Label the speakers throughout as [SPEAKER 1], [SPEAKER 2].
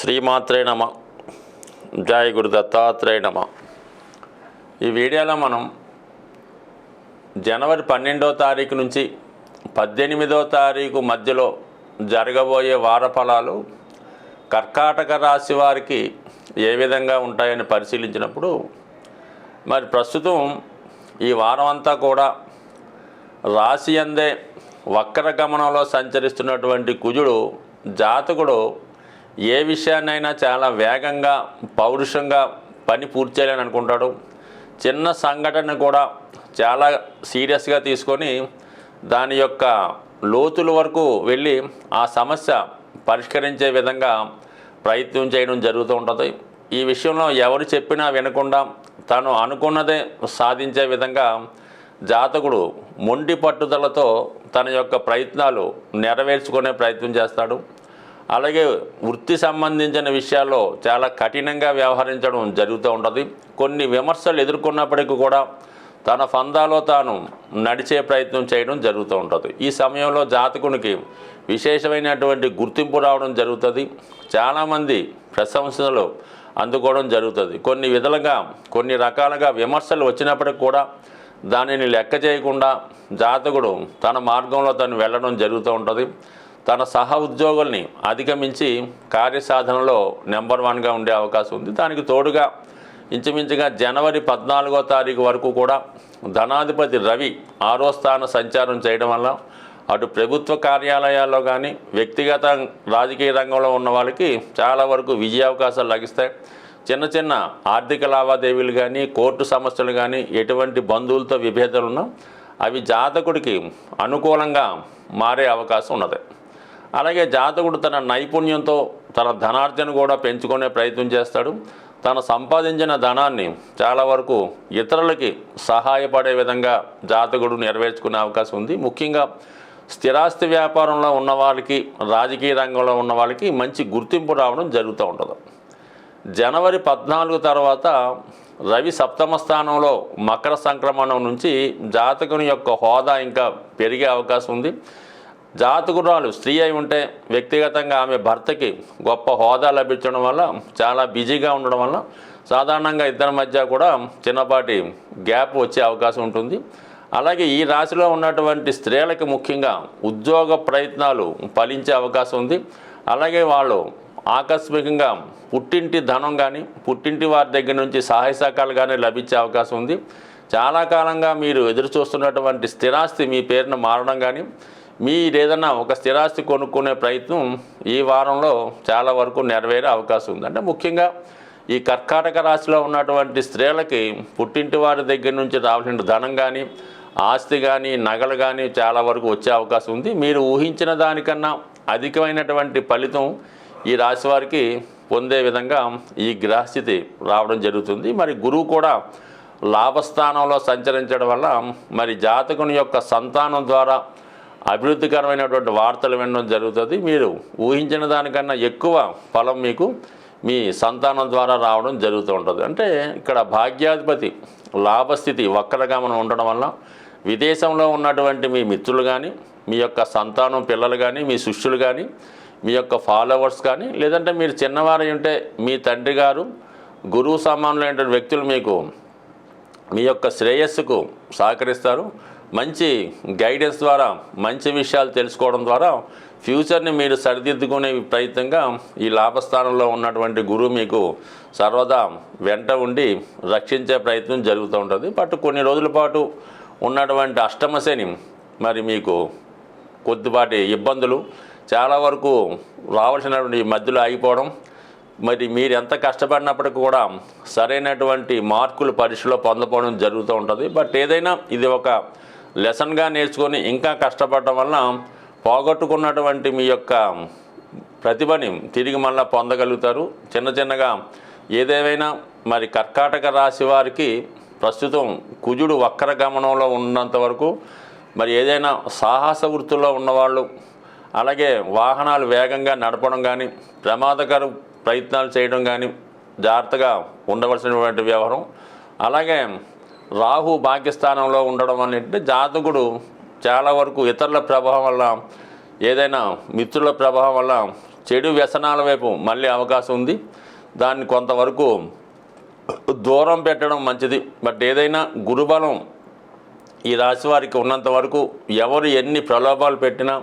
[SPEAKER 1] శ్రీమాత్రే నమ. జయ గురు దత్తాత్రేయ నమ. ఈ వీడియోలో మనం జనవరి పన్నెండో తారీఖు నుంచి పద్దెనిమిదో తారీఖు మధ్యలో జరగబోయే వార ఫలాలు కర్కాటక రాశి వారికి ఏ విధంగా ఉంటాయని పరిశీలించినప్పుడు మరి ప్రస్తుతం ఈ వారం అంతా కూడా రాశి అందే వక్ర గమనంలో సంచరిస్తున్నటువంటి కుజుడు జాతకుడు ఏ విషయాన్నైనా చాలా వేగంగా పౌరుషంగా పని పూర్తి చేయాలని అనుకుంటాడు. చిన్న సంఘటన కూడా చాలా సీరియస్గా తీసుకొని దాని యొక్క లోతుల వరకు వెళ్ళి ఆ సమస్య పరిష్కరించే విధంగా ప్రయత్నం చేయడం జరుగుతూ ఉంటుంది. ఈ విషయంలో ఎవరు చెప్పినా వినకుండా తను అనుకున్నదే సాధించే విధంగా జాతకుడు మొండి పట్టుదలతో తన యొక్క ప్రయత్నాలు నెరవేర్చుకునే ప్రయత్నం చేస్తాడు. అలాగే వృత్తి సంబంధించిన విషయాల్లో చాలా కఠినంగా వ్యవహరించడం జరుగుతూ ఉంటుంది. కొన్ని విమర్శలు ఎదుర్కొన్నప్పటికీ కూడా తన ఫందాలో తాను నడిచే ప్రయత్నం చేయడం జరుగుతూ ఉంటుంది. ఈ సమయంలో జాతకునికి విశేషమైనటువంటి గుర్తింపు రావడం జరుగుతుంది. చాలామంది ప్రశంసలు అందుకోవడం జరుగుతుంది. కొన్ని విధాలుగా కొన్ని రకాలుగా విమర్శలు వచ్చినప్పటికి కూడా దానిని లెక్క చేయకుండా జాతకుడు తన మార్గంలో తను వెళ్ళడం జరుగుతూ ఉంటుంది. తన సహ ఉద్యోగుల్ని అధిగమించి కార్యసాధనలో నెంబర్ వన్గా ఉండే అవకాశం ఉంది. దానికి తోడుగా ఇంచుమించుగా జనవరి పద్నాలుగో తారీఖు వరకు కూడా ధనాధిపతి రవి ఆరో స్థాన సంచారం చేయడం వల్ల అటు ప్రభుత్వ కార్యాలయాల్లో కానీ వ్యక్తిగత రాజకీయ రంగంలో ఉన్న వాళ్ళకి చాలా వరకు విజయ అవకాశాలు లభిస్తాయి. చిన్న చిన్న ఆర్థిక లావాదేవీలు కానీ కోర్టు సమస్యలు కానీ ఎటువంటి బంధువులతో విభేదాలు ఉన్నా అవి జాతకుడికి అనుకూలంగా మారే అవకాశం ఉన్నది. అలాగే జాతకుడు తన నైపుణ్యంతో తన ధనార్జన కూడా పెంచుకునే ప్రయత్నం చేస్తాడు. తను సంపాదించిన ధనాన్ని చాలా వరకు ఇతరులకి సహాయపడే విధంగా జాతకుడు నెరవేర్చుకునే అవకాశం ఉంది. ముఖ్యంగా స్థిరాస్తి వ్యాపారంలో ఉన్న వాళ్ళకి రాజకీయ రంగంలో ఉన్న వాళ్ళకి మంచి గుర్తింపు రావడం జరుగుతూ ఉంటుంది. జనవరి పద్నాలుగు తర్వాత రవి సప్తమ స్థానంలో మకర సంక్రమణం నుంచి జాతకుని యొక్క హోదా ఇంకా పెరిగే అవకాశం ఉంది. జాతకురాలు స్త్రీ అయి ఉంటే వ్యక్తిగతంగా ఆమె భర్తకి గొప్ప హోదా లభించడం వల్ల చాలా బిజీగా ఉండడం వల్ల సాధారణంగా ఇద్దరి మధ్య కూడా చిన్నపాటి గ్యాప్ వచ్చే అవకాశం ఉంటుంది. అలాగే ఈ రాశిలో ఉన్నటువంటి స్త్రీలకు ముఖ్యంగా ఉద్యోగ ప్రయత్నాలు ఫలించే అవకాశం ఉంది. అలాగే వాళ్ళు ఆకస్మికంగా పుట్టింటి ధనం కానీ పుట్టింటి వారి దగ్గర నుంచి సహాయ సహకారాలు కానీ లభించే అవకాశం ఉంది. చాలా కాలంగా మీరు ఎదురు చూస్తున్నటువంటి స్థిరాస్తి మీ పేరున మారడం కానీ మీరు ఏదన్నా ఒక స్థిరాస్తి కొనుక్కునే ప్రయత్నం ఈ వారంలో చాలా వరకు నెరవేరే అవకాశం ఉంది. అంటే ముఖ్యంగా ఈ కర్కాటక రాశిలో ఉన్నటువంటి స్త్రీలకి పుట్టింటి వారి దగ్గర నుంచి రావాల్సిన ధనం కానీ ఆస్తి కానీ నగలు కానీ చాలా వరకు వచ్చే అవకాశం ఉంది. మీరు ఊహించిన దానికన్నా అధికమైనటువంటి ఫలితం ఈ రాశి వారికి పొందే విధంగా ఈ గ్రహస్థితి రావడం జరుగుతుంది. మరి గురువు కూడా లాభస్థానంలో సంచరించడం వల్ల మరి జాతకుని యొక్క సంతానం ద్వారా అభివృద్ధికరమైనటువంటి వార్తలు వినడం జరుగుతుంది. మీరు ఊహించిన దానికన్నా ఎక్కువ ఫలం మీకు మీ సంతానం ద్వారా రావడం జరుగుతూ ఉంటుంది. అంటే ఇక్కడ భాగ్యాధిపతి లాభస్థితి వక్రగమనం ఉండడం వల్ల విదేశంలో ఉన్నటువంటి మీ మిత్రులు కానీ మీ యొక్క సంతానం పిల్లలు కానీ మీ శిష్యులు కానీ మీ యొక్క ఫాలోవర్స్ కానీ లేదంటే మీరు చిన్నవారై ఉంటే మీ తండ్రి గారు గురువు సమానులైనటువంటి వ్యక్తులు మీకు మీ యొక్క శ్రేయస్సుకు సహకరిస్తారు. మంచి గైడెన్స్ ద్వారా మంచి విషయాలు తెలుసుకోవడం ద్వారా ఫ్యూచర్ని మీరు సరిదిద్దుకునే ప్రయత్నంగా ఈ లాభస్థానంలో ఉన్నటువంటి గురువు మీకు సర్వదా వెంట ఉండి రక్షించే ప్రయత్నం జరుగుతూ ఉంటుంది. బట్ కొన్ని రోజుల పాటు ఉన్నటువంటి అష్టమశని మరి మీకు కొద్దిపాటి ఇబ్బందులు చాలా వరకు రావాల్సినటువంటి మధ్యలో ఆగిపోవడం మరి మీరు ఎంత కష్టపడినప్పటికీ కూడా సరైనటువంటి మార్కులు పరీక్షలో పొందపోవడం జరుగుతూ ఉంటుంది. బట్ ఏదైనా ఇది ఒక లెసన్గా నేర్చుకొని ఇంకా కష్టపడటం వల్ల పోగొట్టుకున్నటువంటి మీ యొక్క ప్రతిభని తిరిగి మళ్ళీ పొందగలుగుతారు. చిన్న చిన్నగా ఏదేమైనా మరి కర్కాటక రాశి వారికి ప్రస్తుతం కుజుడు వక్ర గమనంలో ఉన్నంత వరకు మరి ఏదైనా సాహస వృత్తుల్లో ఉన్నవాళ్ళు అలాగే వాహనాలు వేగంగా నడపడం కానీ ప్రమాదకర ప్రయత్నాలు చేయడం కానీ జాగ్రత్తగా ఉండవలసినటువంటి వ్యవహారం. అలాగే రాహు భాగ్యస్థానంలో ఉండడం అనేది జాతకుడు చాలా వరకు ఇతరుల ప్రభావం వల్ల ఏదైనా మిత్రుల ప్రభావం వల్ల చెడు వ్యసనాల వైపు మళ్ళీ అవకాశం ఉంది. దాన్ని కొంతవరకు దూరం పెట్టడం మంచిది. బట్ ఏదైనా గురుబలం ఈ రాశి వారికి ఉన్నంత వరకు ఎవరు ఎన్ని ప్రలోభాలు పెట్టినా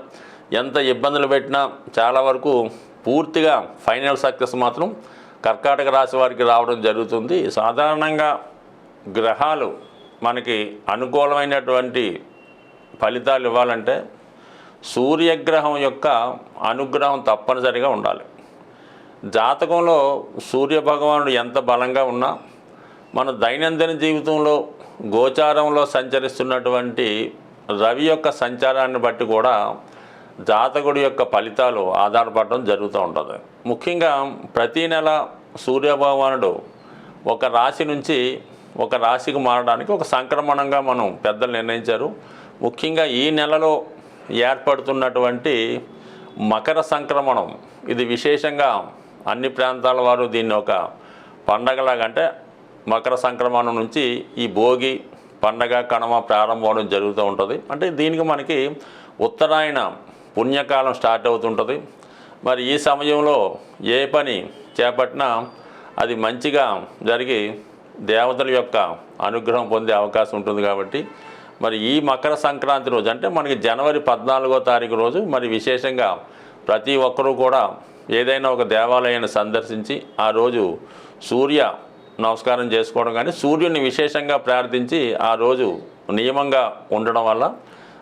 [SPEAKER 1] ఎంత ఇబ్బందులు పెట్టినా చాలా వరకు పూర్తిగా ఫైనల్ సక్సెస్ మాత్రం కర్కాటక రాశి వారికి రావడం జరుగుతుంది. సాధారణంగా గ్రహాలు మనకి అనుకూలమైనటువంటి ఫలితాలు ఇవ్వాలంటే సూర్యగ్రహం యొక్క అనుగ్రహం తప్పనిసరిగా ఉండాలి. జాతకంలో సూర్య భగవానుడు ఎంత బలంగా ఉన్నా మన దైనందిన జీవితంలో గోచారంలో సంచరిస్తున్నటువంటి రవి యొక్క సంచారాన్ని బట్టి కూడా జాతకుడి యొక్క ఫలితాలు ఆధారపడడం జరుగుతూ ఉంటుంది. ముఖ్యంగా ప్రతీ నెల సూర్య భగవానుడు ఒక రాశి నుంచి ఒక రాశికి మారడానికి ఒక సంక్రమణంగా మనం పెద్దలు నిర్ణయించారు. ముఖ్యంగా ఈ నెలలో ఏర్పడుతున్నటువంటి మకర సంక్రమణం ఇది విశేషంగా అన్ని ప్రాంతాల వారు దీన్ని ఒక పండగలాగా అంటే మకర సంక్రమణం నుంచి ఈ భోగి పండగ కణమ ప్రారంభం జరుగుతూ ఉంటుంది. అంటే దీనికి మనకి ఉత్తరాయణ పుణ్యకాలం స్టార్ట్ అవుతుంటుంది. మరి ఈ సమయంలో ఏ పని చేపట్టినా అది మంచిగా జరిగి దేవతల యొక్క అనుగ్రహం పొందే అవకాశం ఉంటుంది కాబట్టి మరి ఈ మకర సంక్రాంతి రోజు అంటే మనకి జనవరి పద్నాలుగో తారీఖు రోజు మరి విశేషంగా ప్రతి ఒక్కరూ కూడా ఏదైనా ఒక దేవాలయాన్ని సందర్శించి ఆ రోజు సూర్య నమస్కారం చేసుకోవడం కానీ సూర్యుని విశేషంగా ప్రార్థించి ఆ రోజు నియమంగా ఉండడం వల్ల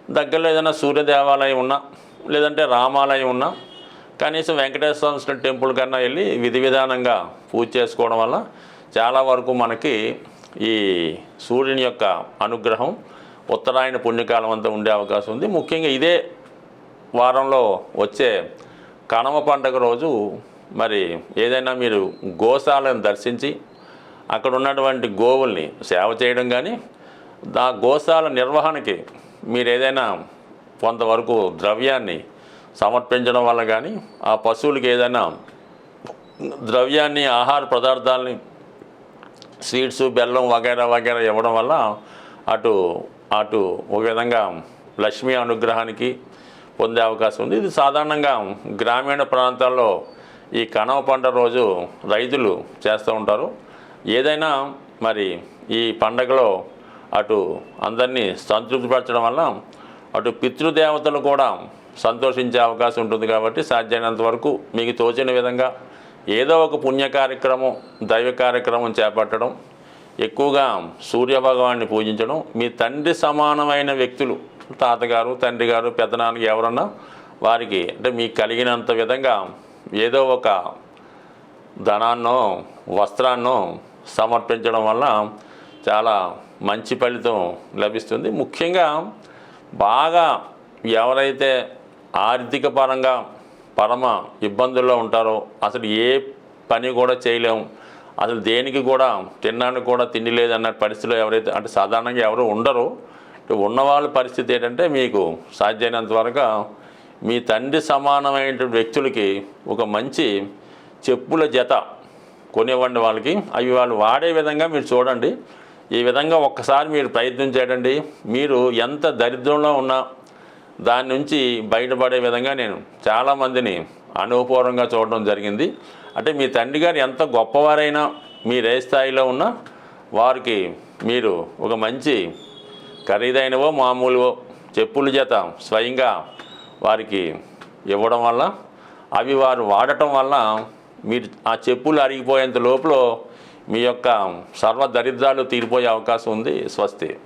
[SPEAKER 1] దగ్గరలో ఏదైనా సూర్య దేవాలయం ఉన్నా లేదంటే రామాలయం ఉన్నా కనీసం వెంకటేశ్వర స్వామి టెంపుల్ కన్నా వెళ్ళి విధి విధానంగా పూజ చేసుకోవడం వల్ల చాలా వరకు మనకి ఈ సూర్యుని యొక్క అనుగ్రహం ఉత్తరాయణ పుణ్యకాలం అంతా ఉండే అవకాశం ఉంది. ముఖ్యంగా ఇదే వారంలో వచ్చే కనమ పండగ రోజు మరి ఏదైనా మీరు గోశాలను దర్శించి అక్కడ ఉన్నటువంటి గోవుల్ని సేవ చేయడం కానీ ఆ గోశాల నిర్వహణకి మీరు ఏదైనా కొంతవరకు ద్రవ్యాన్ని సమర్పించడం వల్ల కానీ ఆ పశువులకి ఏదైనా ద్రవ్యాన్ని ఆహార పదార్థాలని స్వీట్స్ బెల్లం వగైరా వగైరా ఇవ్వడం వల్ల అటు అటు ఒక విధంగా లక్ష్మీ అనుగ్రహానికి పొందే అవకాశం ఉంది. ఇది సాధారణంగా గ్రామీణ ప్రాంతాల్లో ఈ కనవ పంట రోజు రైతులు చేస్తూ ఉంటారు. ఏదైనా మరి ఈ పండగలో అటు అందరినీ సంతృప్తిపరచడం వల్ల అటు పితృదేవతలు కూడా సంతోషించే అవకాశం ఉంటుంది కాబట్టి సాధ్యమైనంత వరకు మీకు తోచిన విధంగా ఏదో ఒక పుణ్య కార్యక్రమం దైవ కార్యక్రమం చేపట్టడం ఎక్కువగా సూర్య భగవాన్ని పూజించడం మీ తండ్రి సమానమైన వ్యక్తులు తాతగారు తండ్రి గారు పెద్దనాన్నకి ఎవరన్నా వారికి అంటే మీకు కలిగినంత విధంగా ఏదో ఒక ధనాన్నో వస్త్రాన్నో సమర్పించడం వల్ల చాలా మంచి ఫలితం లభిస్తుంది. ముఖ్యంగా బాగా ఎవరైతే ఆర్థిక పరంగా పరమ ఇబ్బందుల్లో ఉంటారో అసలు ఏ పని కూడా చేయలేము అసలు దేనికి కూడా తినడానికి కూడా తిండి లేదన్న పరిస్థితిలో ఎవరైతే అంటే సాధారణంగా ఎవరు ఉండరు. ఉన్నవాళ్ళ పరిస్థితి ఏంటంటే మీకు సాధ్యమైనంత వరకు మీ తండ్రి సమానమైన వ్యక్తులకి ఒక మంచి చెప్పుల జత కొనివ్వండి వాళ్ళకి. అవి వాళ్ళు వాడే విధంగా మీరు చూడండి. ఈ విధంగా ఒక్కసారి మీరు ప్రయత్నం చేయండి. మీరు ఎంత దరిద్రంలో ఉన్నా దాని నుంచి బయటపడే విధంగా నేను చాలామందిని అనుభవపూర్వంగా చూడడం జరిగింది. అంటే మీ తండ్రి గారు ఎంత గొప్పవారైనా మీరు ఏ స్థాయిలో ఉన్నా వారికి మీరు ఒక మంచి ఖరీదైనవో మామూలువో చెప్పుల చేత స్వయంగా వారికి ఇవ్వడం వల్ల అవి వారు వాడటం వల్ల మీరు ఆ చెప్పులు అరిగిపోయేంత లోపల మీ యొక్క సర్వ దరిద్రాలు తీరిపోయే అవకాశం ఉంది. స్వస్తి.